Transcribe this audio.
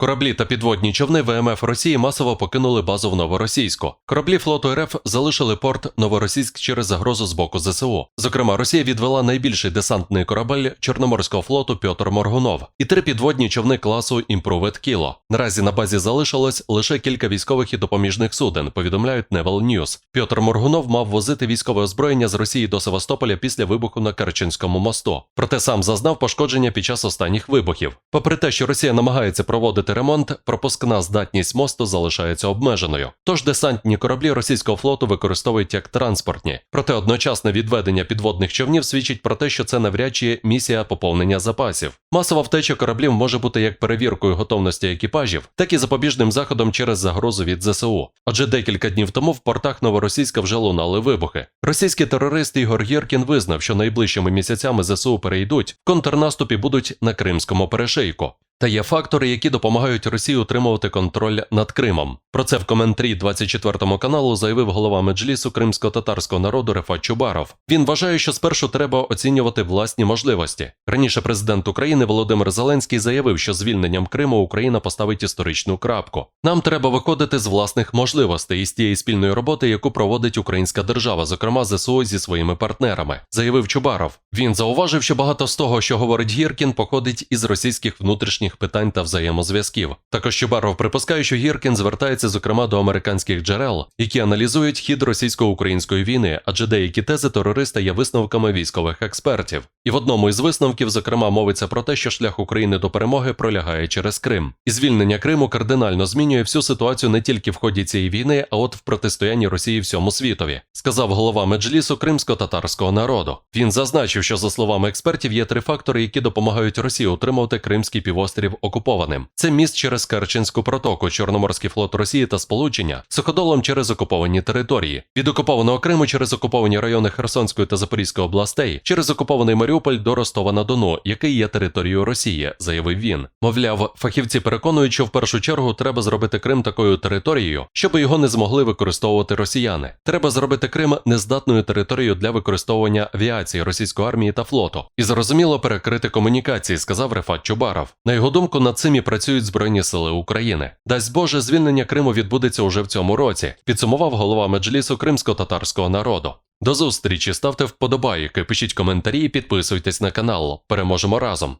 Кораблі та підводні човни ВМФ Росії масово покинули базу в Новоросійську. Кораблі флоту РФ залишили порт Новоросійськ через загрозу з боку ЗСУ. Зокрема, Росія відвела найбільший десантний корабель Чорноморського флоту Пьотр Моргунов і три підводні човни класу Імпрувет Кіло. Наразі на базі залишилось лише кілька військових і допоміжних суден. Повідомляють Невел Ньюс. Пьотр Моргунов мав возити військове озброєння з Росії до Севастополя після вибуху на Керченському мосту. Проте сам зазнав пошкодження під час останніх вибухів. Попри те, що Росія намагається проводити ремонт, пропускна здатність мосту залишається обмеженою. Тож десантні кораблі російського флоту використовують як транспортні. Проте одночасне відведення підводних човнів свідчить про те, що це навряд чи місія поповнення запасів. Масова втеча кораблів може бути як перевіркою готовності екіпажів, так і запобіжним заходом через загрозу від ЗСУ. Адже декілька днів тому в портах Новоросійська вже лунали вибухи. Російський терорист Ігор Гіркін визнав, що найближчими місяцями ЗСУ перейдуть в контрнаступі будуть на Кримському 있고 Та є фактори, які допомагають Росії утримувати контроль над Кримом. Про це в коментарі 24 каналу заявив голова меджлісу кримсько-татарського народу Рефат Чубаров. Він вважає, що спершу треба оцінювати власні можливості. Раніше президент України Володимир Зеленський заявив, що звільненням Криму Україна поставить історичну крапку. Нам треба виходити з власних можливостей і з тієї спільної роботи, яку проводить українська держава, зокрема ЗСУ зі своїми партнерами, заявив Чубаров. Він зауважив, що багато з того, що говорить Гіркін, походить із російських внутрішніх питань та взаємозв'язків. Також Чубаров припускає, що Гіркін звертається зокрема до американських джерел, які аналізують хід російсько-української війни, адже деякі тези терориста є висновками військових експертів. І в одному із висновків, зокрема, мовиться про те, що шлях України до перемоги пролягає через Крим. І звільнення Криму кардинально змінює всю ситуацію не тільки в ході цієї війни, а от в протистоянні Росії всьому світові, сказав голова меджлісу кримсько-татарського народу. Він зазначив, що за словами експертів є три фактори, які допомагають Росії утримувати Кримський півострів окупованим. Це міст через Керченську протоку, Чорноморський флот Росії та сполучення, суходолом через окуповані території, від окупованого Криму через окуповані райони Херсонської та Запорізької областей, через окупований Маріуполь до Ростова на Дону, який є територією Росії, заявив він. Мовляв, фахівці переконують, що в першу чергу треба зробити Крим такою територією, щоб його не змогли використовувати росіяни. Треба зробити Крим нездатною територією для використовування авіації російської армії та флоту і зрозуміло перекрити комунікації, сказав Рефат Чубаров. На його думку, над цим і працюють Збройні Сили України. Дасть Боже, звільнення Криму відбудеться уже в цьому році, підсумував голова меджлісу кримсько-татарського народу. До зустрічі, ставте вподобайки, пишіть коментарі і підписуйтесь на канал. Переможемо разом.